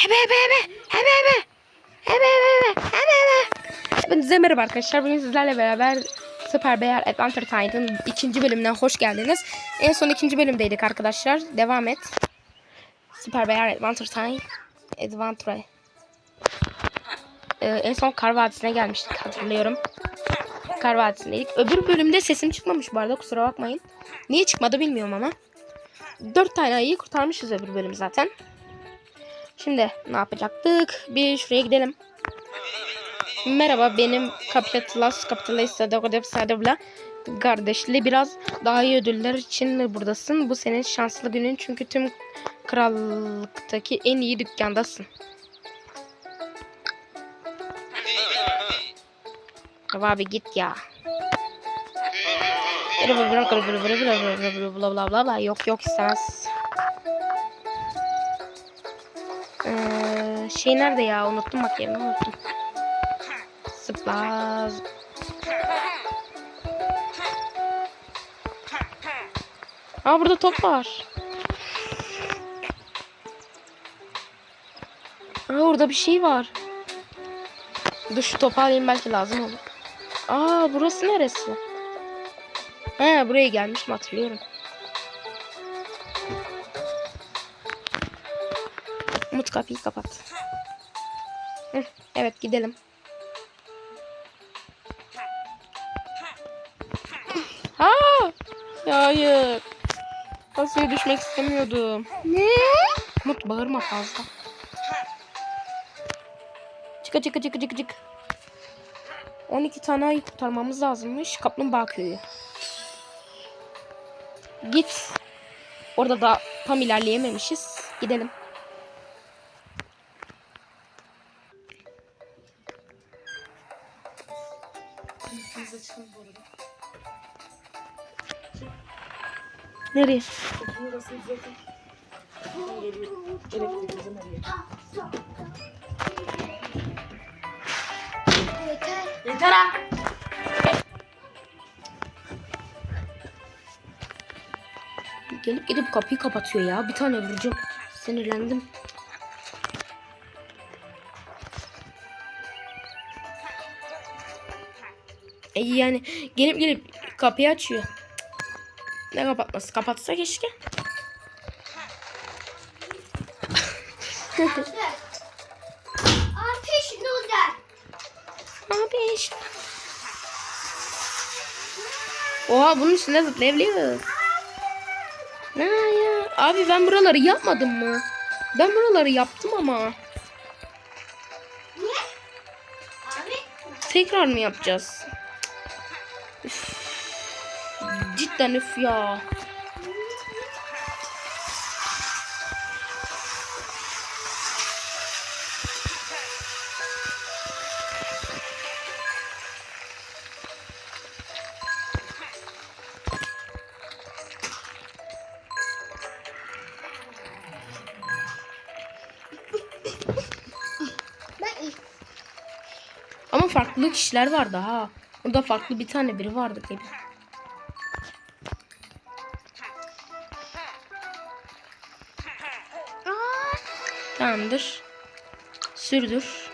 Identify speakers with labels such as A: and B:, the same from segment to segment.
A: Hebe hebe hebe. Hebe hebe. Hebe hebe hebe. Hebe hebe. Hepinize merhaba arkadaşlar. Bugün sizlerle beraber Super Bear Adventure Time'ın ikinci bölümünden hoş geldiniz. En son ikinci bölümdeydik arkadaşlar. Devam et. Super Bear Adventure Time. Adventure. Ee, en son Kar Vadisi'ne gelmiştik hatırlıyorum. Kar Vadisi'ndeydik. Öbür bölümde sesim çıkmamış bu arada kusura bakmayın. Niye çıkmadı bilmiyorum ama. Dört tane ayıyı kurtarmışız öbür bölüm zaten. Şimdi ne yapacaktık? Bir şuraya gidelim. Merhaba benim Kapitalas kapitalist Kapitalista Dogdepsadevla kardeşli biraz daha iyi ödüller için buradasın. Bu senin şanslı günün çünkü tüm krallıktaki en iyi dükkandasın. Abi git ya. Yok yok istemez. Ee, şey nerede ya unuttum bak yerini unuttum. Zıplaz. Aa burada top var. Aa orada bir şey var. Dur şu topu alayım belki lazım olur. Aa burası neresi? He buraya gelmişim hatırlıyorum. Kapıyı kapat. Evet gidelim. Ha! Hayır. Kasaya düşmek istemiyordum.
B: Ne?
A: Umut bağırma fazla. Çıka çıka çıka çıka çık. 12 tane ayı kurtarmamız lazımmış. Kaplumbağa köyü. Git. Orada da tam ilerleyememişiz. Gidelim. Nereye?
B: Yeter.
A: Yeter ha. Gelip gelip kapıyı kapatıyor ya. Bir tane vuracağım. Sinirlendim. E yani gelip gelip kapıyı açıyor. Ne kapatması? Kapatsa keşke.
B: Ateş.
A: Abi işte. Oha bunun üstünde zıplayabiliyoruz. Ne ya? Abi ben buraları yapmadım mı? Ben buraları yaptım ama.
B: Ne? Abi.
A: Tekrar mı yapacağız? Cidden üf ya. Ama farklı kişiler vardı ha. Burada farklı bir tane biri vardı gibi. Tamamdır. Sürdür.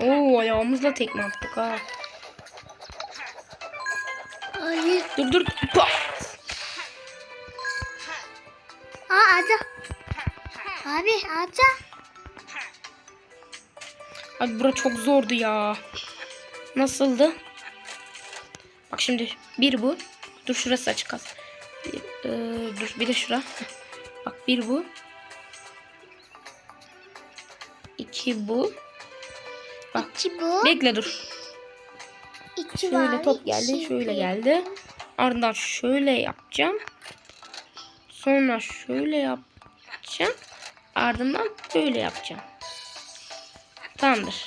A: Oo ayağımızla tekme attık ha.
B: hayır.
A: Dur dur. Pa!
B: Aa Ada. Abi Ada.
A: Abi bura çok zordu ya. Nasıldı? Bak şimdi bir bu. Dur şurası açık az. Bir, e, dur bir de şura. Bak bir bu. İki bu. Bak
B: İki bu.
A: bekle dur.
B: İki
A: Şöyle
B: var.
A: top geldi,
B: iki
A: şöyle
B: bir.
A: geldi. Ardından şöyle yapacağım. Sonra şöyle yapacağım. Ardından böyle yapacağım. Tamamdır.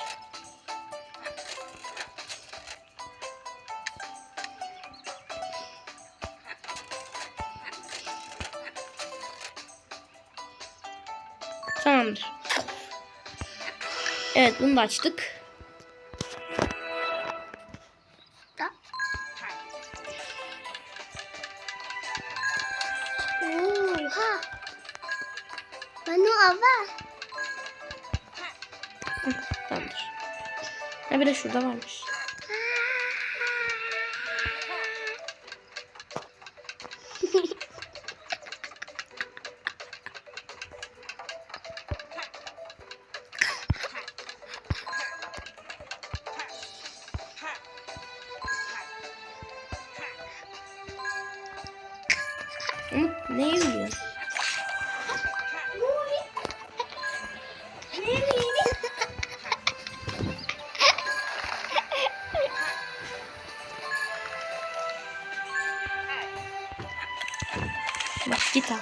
A: Tamamdır. Evet bunu da açtık. Bir de şurada varmış. Git ha.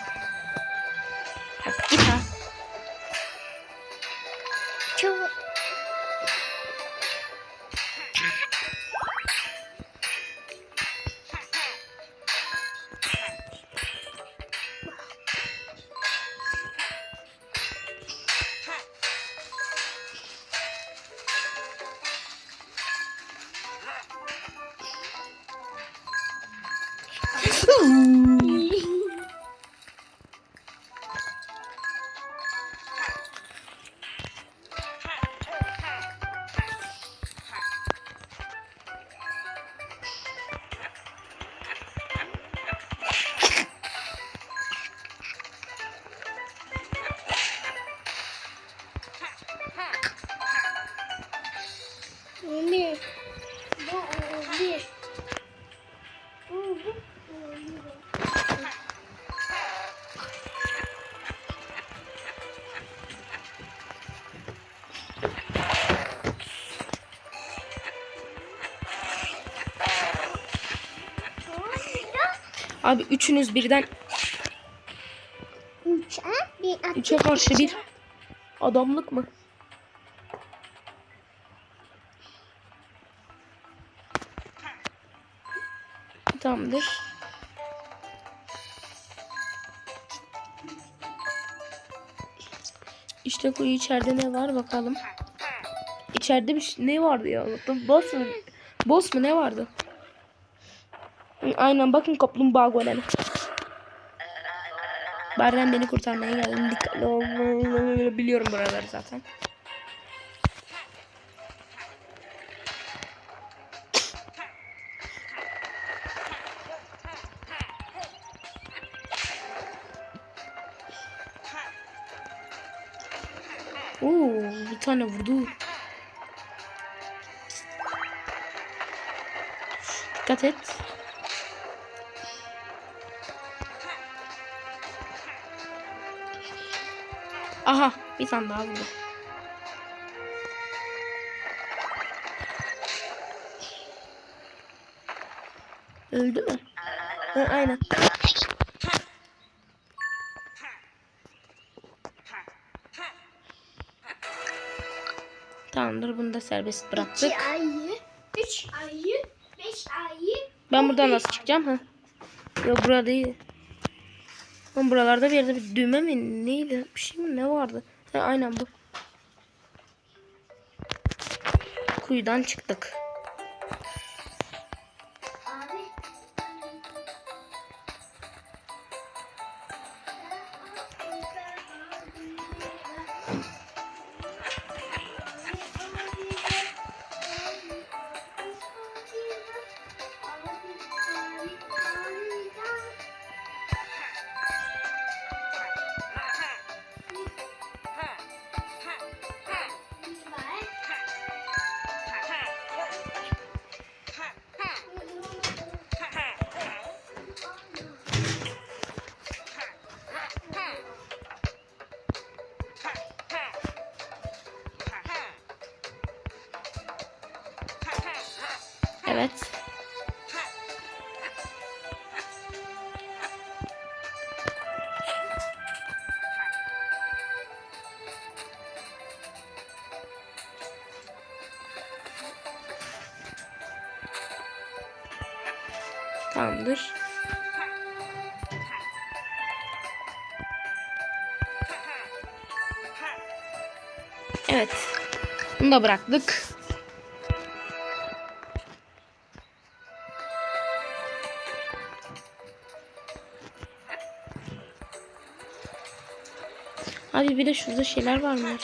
A: Abi üçünüz birden
B: Üç, ha? Bir,
A: üçe karşı bir adamlık mı? Tamamdır. İşte kuyu içeride ne var bakalım. İçeride bir şey- ne vardı ya unuttum. Boss mu? Boss mu ne vardı? Aynen bakın kaplumbağa golemi. Berren beni kurtarmaya geldi. Dikkatli ol. Biliyorum buraları zaten. Oo, bir tane vurdu. Dikkat et. Aha, bir tane daha vurdu. Öldü mü? Ha, aynen. Tamamdır bunu da serbest bıraktık.
B: İki ayı, üç ayı, beş ayı.
A: Ben buradan nasıl çıkacağım ha? Yok burada değil. Lan buralarda bir yerde bir düğme mi neydi? Bir şey mi ne vardı? Ha, aynen bu. Kuyudan çıktık. Evet. Tamamdır. Evet. Bunu da bıraktık. Abi bir de şurada şeyler varmış.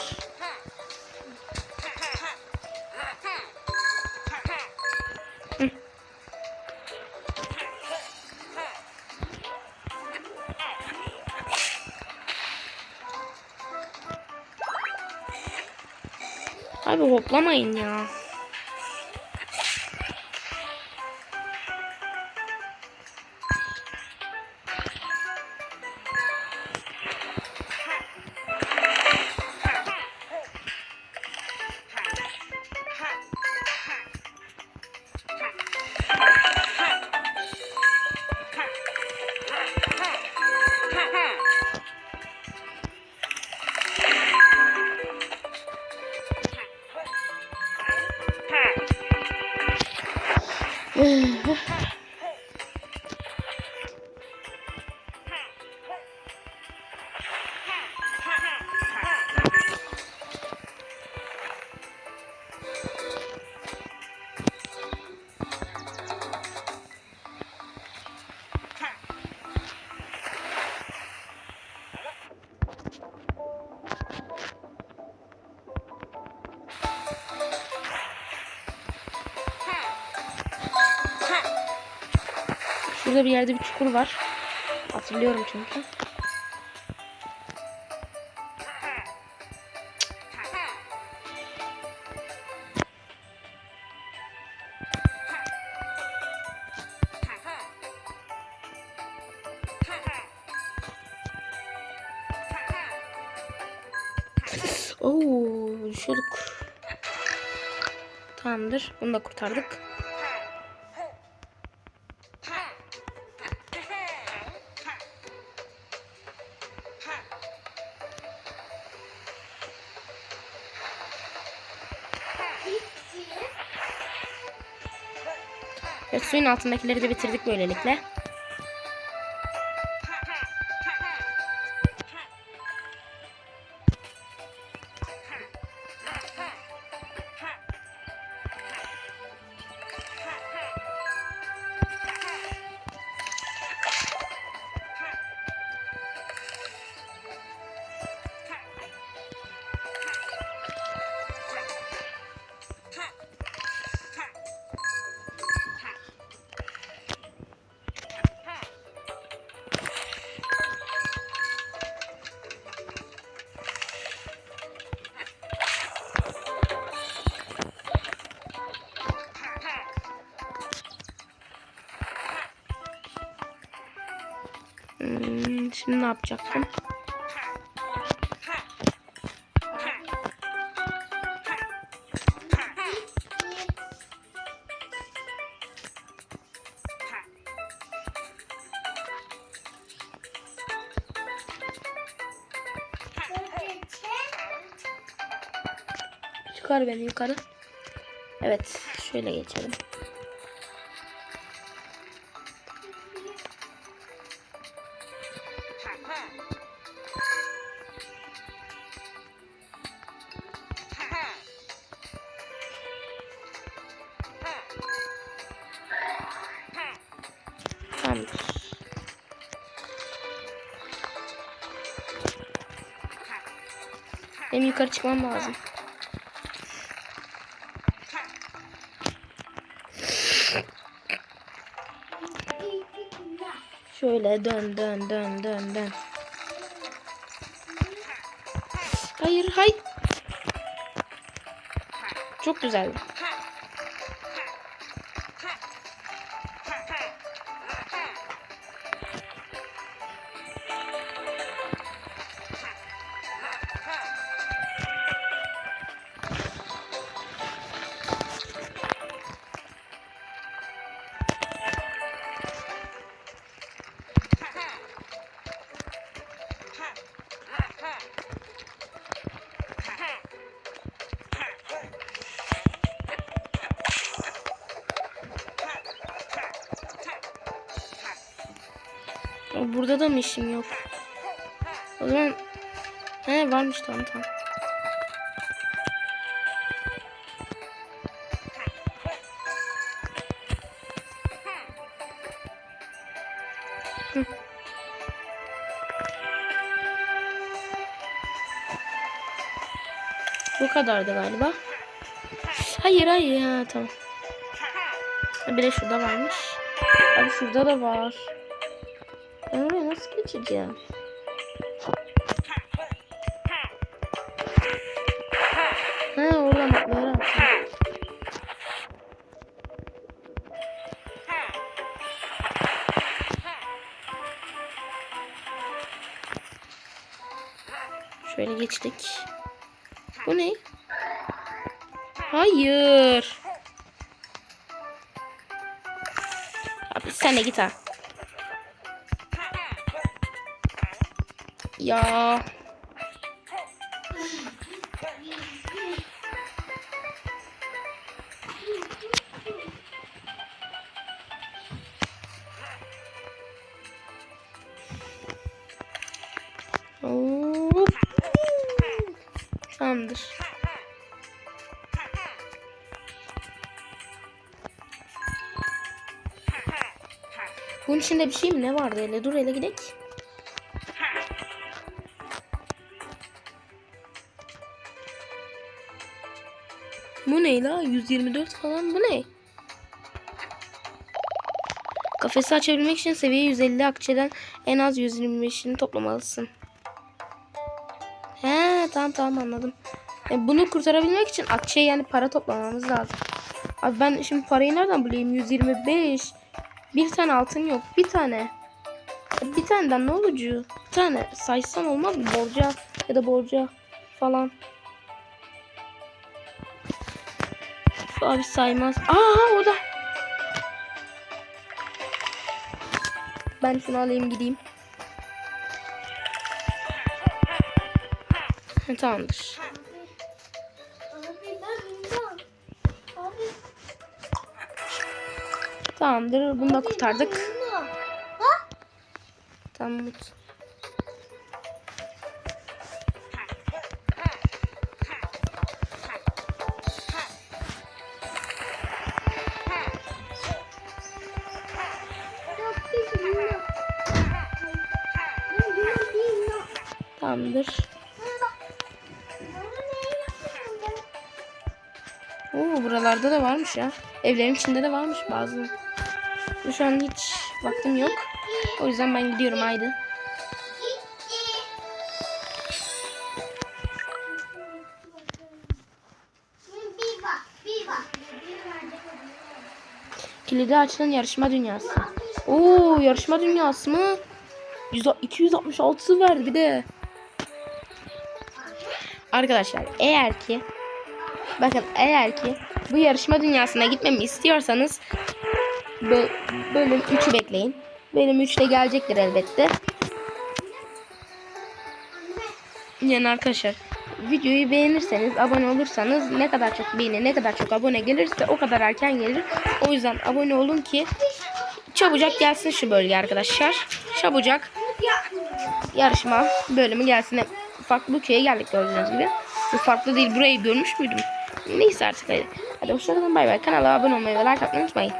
A: Abi hoplamayın ya. Şurada bir yerde bir çukur var. Hatırlıyorum çünkü. Oo, düşüyorduk. Tamamdır. Bunu da kurtardık. Suyun altındakileri de bitirdik böylelikle. Şimdi ne yapacaktım? Çıkar beni yukarı. Evet, şöyle geçelim. Yukarı çıkmam lazım. Şöyle dön dön dön dön dön. Hayır hayır. Çok güzeldi. O burada da mı işim yok? O zaman he varmış tamam tamam. Hı. Bu kadardı galiba. Hayır hayır ya tamam. Bir de şurada varmış. Abi şurada da var. Nasıl geçeceğim? Ha oradan atlayarak. Şöyle geçtik. Bu ne? Hayır. Abi sen de git ha. Ya. Tamamdır. Bunun içinde bir şey mi ne vardı hele? Dur hele gidelim. Bu ne la? 124 falan bu ne? Kafesi açabilmek için seviye 150 akçeden en az 125'ini toplamalısın. He tamam tamam anladım. E, bunu kurtarabilmek için akçeye yani para toplamamız lazım. Abi ben şimdi parayı nereden bulayım? 125. Bir tane altın yok. Bir tane. E, Bir taneden ne olucu? Bir tane saysan olmaz mı? Borca ya da borca falan. Abi saymaz. Aa o da. Ben şunu alayım gideyim. Tamamdır. Tamamdır. Bunu da kurtardık. Tamam. Oo buralarda da varmış ya. Evlerin içinde de varmış bazı. Şu an hiç vaktim yok. O yüzden ben gidiyorum haydi. Kilidi açılan yarışma dünyası. Oo yarışma dünyası mı? 100 266 verdi bir de. Arkadaşlar eğer ki bakın eğer ki bu yarışma dünyasına gitmemi istiyorsanız bö- bölüm 3'ü bekleyin. Bölüm 3'te gelecektir elbette. Yani arkadaşlar videoyu beğenirseniz abone olursanız ne kadar çok beğeni ne kadar çok abone gelirse o kadar erken gelir. O yüzden abone olun ki çabucak gelsin şu bölge arkadaşlar. Çabucak yarışma bölümü gelsin. Farklı bir köye geldik gördüğünüz gibi. Bu farklı değil burayı görmüş müydüm? Neyse artık hadi. Hadi hoşçakalın bay bay. Kanala abone olmayı ve like atmayı unutmayın.